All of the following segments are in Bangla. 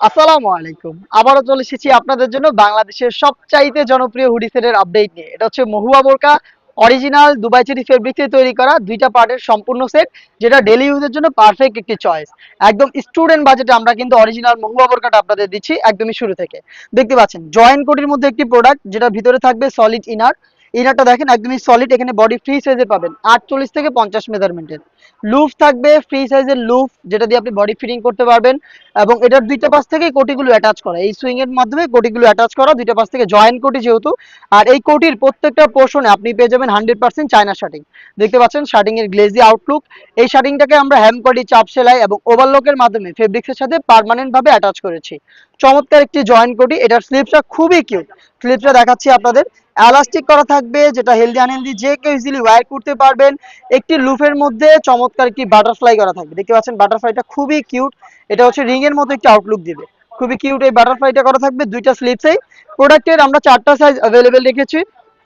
আসসালামু আলাইকুম। আবারও চলে এসেছি আপনাদের জন্য বাংলাদেশের সবচাইতে জনপ্রিয় হুডি সেটের আপডেট নিয়ে। এটা হচ্ছে মহুয়া বোরকা, অরিজিনাল দুবাই চেরি ফেব্রিক্সে তৈরি করা দুইটা পার্টের সম্পূর্ণ সেট, যেটা ডেলি ইউজের জন্য পারফেক্ট একটি চয়েস একদম স্টুডেন্ট বাজেটে আমরা কিন্তু অরিজিনাল মহুয়া বোরকাটা আপনাদের দিচ্ছি একদমই শুরু থেকে। দেখতে পাচ্ছেন জয়েন্ট কোটির মধ্যে একটি প্রোডাক্ট যেটা ভিতরে থাকবে সলিড ইনার ইনারটা দেখেন একদমই সলিড এখানে বডি ফ্রি সাইজে পাবেন। আটচল্লিশ থেকে পঞ্চাশ মেজারমেন্টের লুফ থাকবে ফ্রি সাইজের লুফ যেটা দিয়ে আপনি বডি ফিটিং করতে পারবেন। এবং এটার দুইটা পাশ থেকে কোটিগুলো অ্যাটাচ করা। এই সুইং এর মাধ্যমে কোটিগুলো অ্যাটাচ করা, দুইটা পাশ থেকে জয়েন্ট কোটি যেহেতু। আর এই কোটির প্রত্যেকটা পোর্শনে আপনি পেয়ে যাবেন হান্ড্রেড পার্সেন্ট চায়না শার্টিং দেখতে পাচ্ছেন শার্টিং এর গ্লেজি আউটলুক এই শার্টিংটাকে আমরা হ্যাম কোটি চাপ সেলাই এবং ওভারলকের মাধ্যমে ফেব্রিক্সের সাথে পার্মানেন্ট ভাবে অ্যাটাচ করেছি। চমৎকার একটি জয়েন্ট কোটি। এটার স্লিপসটা খুবই কিউট স্লিপসটা দেখাচ্ছি আপনাদের। এলাস্টিক করা থাকবে, যেটা হেলদি আনহেলদি যে কেউ ইজিলি ওয়্যার করতে পারবেন। একটি লুফের মধ্যে চমৎকার একটি বাটারফ্লাই করা থাকবে। দেখতে পাচ্ছেন বাটারফ্লাইটা খুবই কিউট এটা হচ্ছে রিং এর মতো একটি আউটলুক দিবে। খুবই কিউট এই বাটারফ্লাইটা করা থাকবে দুইটা স্লিপসেই প্রোডাক্টের আমরা চারটা সাইজ অ্যাভেলেবেল রেখেছি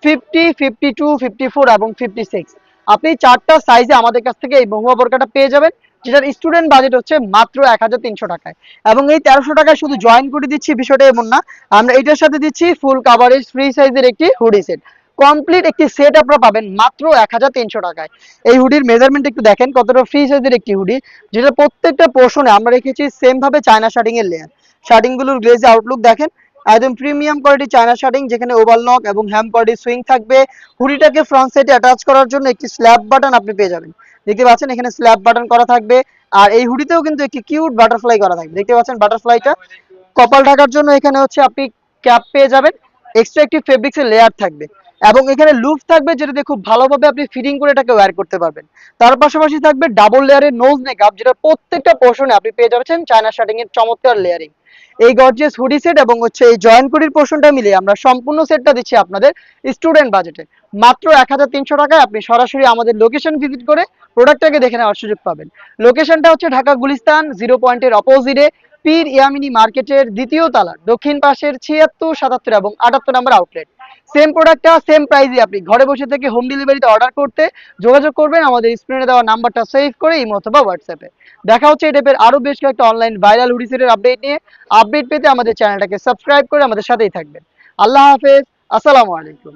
fifty fifty two fifty four এবং ফিফটি সিক্স আপনি চারটা সাইজে আমাদের কাছ থেকে এই মহুয়া বোরকাটা পেয়ে যাবেন। যেটার স্টুডেন্ট বাজেট হচ্ছে মাত্র এক হাজার তিনশো টাকায়। এবং এই তেরোশো টাকায় শুধু জয়েন করে দিচ্ছি বিষয়টা এমন না, আমরা এটার সাথে দিচ্ছি ফুল কাভারেজ ফ্রি সাইজের একটি হুডি সেট কমপ্লিট একটি সেট আপনারা পাবেন মাত্র এক হাজার তিনশো টাকায়। এই হুডির মেজারমেন্ট একটু দেখেন, কতটা ফ্রি সাইজের একটি হুডি যেটা প্রত্যেকটা পোর্শনে আমরা রেখেছি সেম ভাবে চায়না শার্টিং এর লেয়ার শার্টিংগুলোর গ্লেজ আউটলুক দেখেন একদম প্রিমিয়াম কোয়ালিটি চায়না শার্টিং যেখানে ওভারলক এবং হ্যাম কোয়ালিটি সুইং থাকবে। হুডিটাকে ফ্রন্ট সাইডে অ্যাটাচ করার জন্য একটি স্ল্যাব বাটন আপনি পেয়ে যাবেন। দেখতে পাচ্ছেন, এখানে স্ল্যাব বাটন করা থাকবে। আর এই হুডিতেও কিন্তু একটি কিউট বাটারফ্লাই করা থাকবে। দেখতে পাচ্ছেন বাটারফ্লাইটা কপাল ঢাকার জন্য এখানে হচ্ছে আপনি ক্যাপ পেয়ে যাবেন। এক্সট্রা একটি ফেব্রিক্সের লেয়ার থাকবে। এবং এখানে লুপ থাকবে, যেটা দিয়ে খুব ভালোভাবে আপনি ফিটিং করে এটাকে ওয়্যার করতে পারবেন। তার পাশাপাশি থাকবে ডাবল লেয়ারের নোজ মেকআপ যেটা প্রত্যেকটা পোর্শনে আপনি পেয়ে যাচ্ছেন চায়না শার্টিং এর চমৎকার লেয়ারিং এই গর্জিয়াস হুডি সেট এবং হচ্ছে এই জয়েন্ট কুড়ির পোর্শনটা মিলিয়ে আমরা সম্পূর্ণ সেটটা দিচ্ছি আপনাদের স্টুডেন্ট বাজেটে মাত্র এক হাজার তিনশো টাকায় আপনি সরাসরি আমাদের লোকেশন ভিজিট করে প্রোডাক্টটাকে দেখে নেওয়ার সুযোগ পাবেন। লোকেশনটা হচ্ছে ঢাকা গুলিস্তান জিরো পয়েন্টের অপোজিটে পীর ইয়ামিনী মার্কেটের দ্বিতীয় তালা, দক্ষিণ পাশের ছিয়াত্তর, সাতাত্তর এবং আটাত্তর নম্বর আউটলেট সেম প্রোডাক্টটা সেম প্রাইসে আপনি ঘরে বসে থেকে হোম ডেলিভারিতে অর্ডার করতে যোগাযোগ করবেন, আমাদের স্ক্রিনে দেওয়া নাম্বারটা সেভ করে ইমো অথবা হোয়াটসঅ্যাপে দেখা হচ্ছে এই টাইপের আরও বেশ কয়েকটা অনলাইন ভাইরাল হুডিসেটের আপডেট নিয়ে। আপডেট পেতে আমাদের চ্যানেলটাকে সাবস্ক্রাইব করে আমাদের সাথেই থাকবেন। আল্লাহ হাফেজ, আসসালামু আলাইকুম।